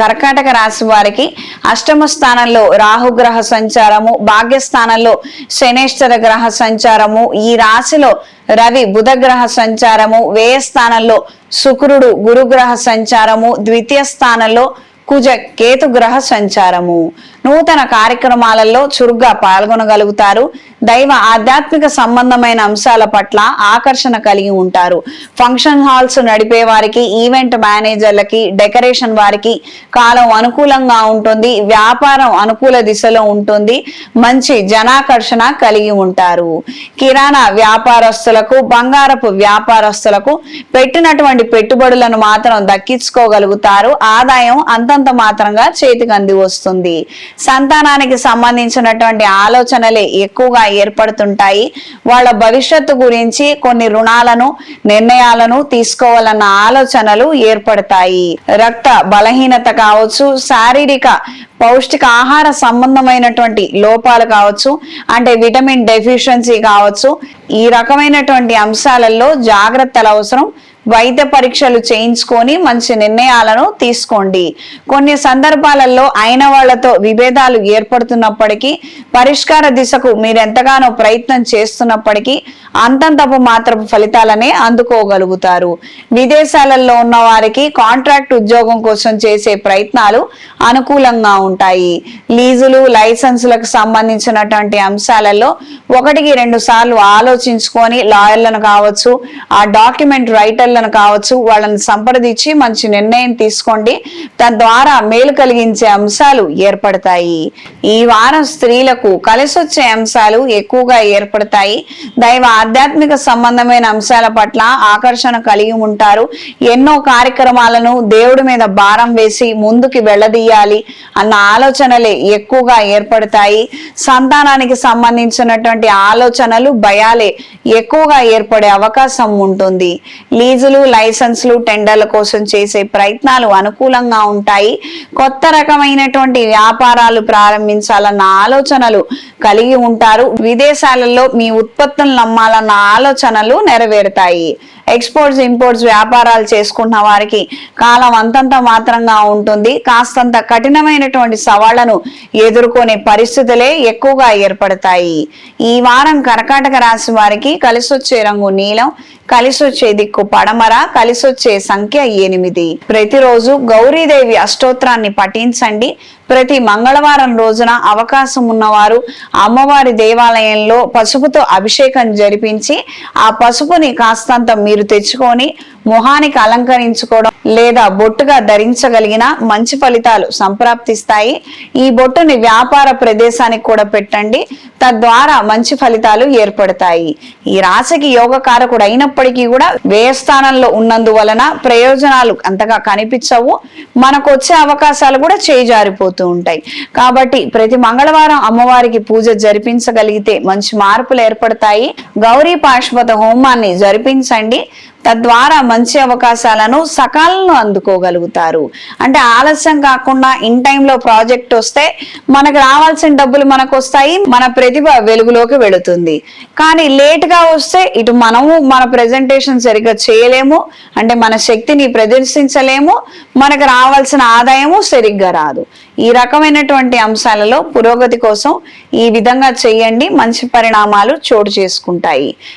కర్కాటక రాశి వారికి అష్టమ స్థానంలో రాహుగ్రహ సంచారము భాగ్యస్థానంలో శనేశ్వర గ్రహ సంచారము ఈ రాశిలో రవి బుధగ్రహ సంచారము వేయ స్థానంలో శుక్రుడు గురుగ్రహ సంచారము ద్వితీయ స్థానంలో కుజ కేతు గ్రహ సంచారము. నూతన కార్యక్రమాలలో చురుగ్గా పాల్గొనగలుగుతారు. దైవ ఆధ్యాత్మిక సంబంధమైన అంశాల పట్ల ఆకర్షణ కలిగి ఉంటారు. ఫంక్షన్ హాల్స్ నడిపే వారికి ఈవెంట్ మేనేజర్లకి డెకరేషన్ వారికి కాలం అనుకూలంగా ఉంటుంది. వ్యాపారం అనుకూల దిశలో ఉంటుంది. మంచి జనాకర్షణ కలిగి ఉంటారు. కిరాణా వ్యాపారస్తులకు బంగారపు వ్యాపారస్తులకు పెట్టినటువంటి పెట్టుబడులను మాత్రం దక్కించుకోగలుగుతారు. ఆదాయం అంతంత మాత్రంగా చేతికంది వస్తుంది. సంతానానికి సంబంధించినటువంటి ఆలోచనలే ఎక్కువగా ఏర్పడుతుంటాయి. వాళ్ళ భవిష్యత్తు గురించి కొన్ని రుణాలను నిర్ణయాలను తీసుకోవాలన్న ఆలోచనలు ఏర్పడతాయి. రక్త బలహీనత కావచ్చు శారీరక పౌష్టిక ఆహార సంబంధమైనటువంటి లోపాలు కావచ్చు అంటే విటమిన్ డెఫిషియన్సీ కావచ్చు ఈ రకమైనటువంటి అంశాలలో జాగ్రత్తలు అవసరం. వైద్య పరీక్షలు చేయించుకొని మంచి నిర్ణయాలను తీసుకోండి. కొన్ని సందర్భాలలో అయిన వాళ్ళతో విభేదాలు ఏర్పడుతున్నప్పటికీ పరిష్కార దిశకు మీరు ఎంతగానో ప్రయత్నం చేస్తున్నప్పటికీ అంతంతపు మాత్రపు ఫలితాలనే అందుకోగలుగుతారు. విదేశాలలో ఉన్న వారికి కాంట్రాక్ట్ ఉద్యోగం కోసం చేసే ప్రయత్నాలు అనుకూలంగా ఉంటాయి. లీజులు లైసెన్సులకు సంబంధించినటువంటి అంశాలలో ఒకటికి రెండు సార్లు ఆలోచించుకొని లాయర్లను కావచ్చు ఆ డాక్యుమెంట్ రైటర్లను కావచ్చు వాళ్ళని సంప్రదించి మంచి నిర్ణయం తీసుకోండి. తద్వారా మేలు కలిగించే అంశాలు ఏర్పడతాయి. ఈ వారం స్త్రీలకు కలిసొచ్చే అంశాలు ఎక్కువగా ఏర్పడతాయి. దైవ ఆధ్యాత్మిక సంబంధమైన అంశాల పట్ల ఆకర్షణ కలిగి ఉంటారు. ఎన్నో కార్యక్రమాలను దేవుడి మీద భారం వేసి ముందుకి వెళ్ళదీయాలి అన్న ఆలోచనలే ఎక్కువగా ఏర్పడతాయి. సంతానానికి సంబంధించినటువంటి ఆలోచనలు భయాలే ఎక్కువగా ఏర్పడే అవకాశం ఉంటుంది. లీజులు లైసెన్స్లు టెండర్ల కోసం చేసే ప్రయత్నాలు అనుకూలంగా ఉంటాయి. కొత్త రకమైనటువంటి వ్యాపారాలు ప్రారంభించాలన్న ఆలోచనలు కలిగి ఉంటారు. విదేశాలలో మీ ఉత్పత్తులను నమ్మాలన్న ఆలోచనలు నెరవేరుతాయి. ఎక్స్పోర్ట్స్ ఇంపోర్ట్స్ వ్యాపారాలు చేసుకున్న వారికి కాలం అంతంత మాత్రంగా ఉంటుంది. కాస్తంత కఠినమైనటువంటి సవాళ్ళను ఎదుర్కొనే పరిస్థితులే ఎక్కువగా ఏర్పడతాయి. ఈ వారం కర్కాటక రాశి వారికి కలిసొచ్చే రంగు నీలం కలిసొచ్చే దిక్కు పడమర కలిసొచ్చే సంఖ్య ఎనిమిది. ప్రతిరోజు గౌరీదేవి అష్టోత్రాన్ని పఠించండి. ప్రతి మంగళవారం రోజున అవకాశం ఉన్నవారు అమ్మవారి దేవాలయంలో పసుపుతో అభిషేకం జరిపించి ఆ పసుపుని కాస్తంత మీరు తెచ్చుకొని మొహానికి అలంకరించుకోవడం లేదా బొట్టుగా ధరించగలిగిన మంచి ఫలితాలు సంప్రాప్తిస్తాయి. ఈ బొట్టుని వ్యాపార ప్రదేశానికి కూడా పెట్టండి. తద్వారా మంచి ఫలితాలు ఏర్పడతాయి. ఈ రాశికి యోగకారకుడు అయినప్పటికీ కూడా వ్యయస్థానంలో ఉన్నందువలన ప్రయోజనాలు అంతగా కనిపించవు. మనకు వచ్చే అవకాశాలు కూడా చేజారిపోతూ ఉంటాయి. కాబట్టి ప్రతి మంగళవారం అమ్మవారికి పూజ జరిపించగలిగితే మంచి మార్పులు ఏర్పడతాయి. గౌరీ పాశ్వత హోమాన్ని జరిపించండి. తద్వారా మంచి అవకాశాలను సకాలంలో అందుకోగలుగుతారు. అంటే ఆలస్యం కాకుండా ఇన్ టైంలో ప్రాజెక్ట్ వస్తే మనకు రావాల్సిన డబ్బులు మనకు వస్తాయి మన ప్రతిభ వెలుగులోకి వెళుతుంది. కానీ లేట్గా వస్తే ఇటు మనము మన ప్రెజెంటేషన్ సరిగ్గా చేయలేము అంటే మన శక్తిని ప్రదర్శించలేము మనకు రావాల్సిన ఆదాయము సరిగ్గా రాదు. ఈ రకమైనటువంటి అంశాలలో పురోగతి కోసం ఈ విధంగా చేయండి మంచి పరిణామాలు చోటు చేసుకుంటాయి.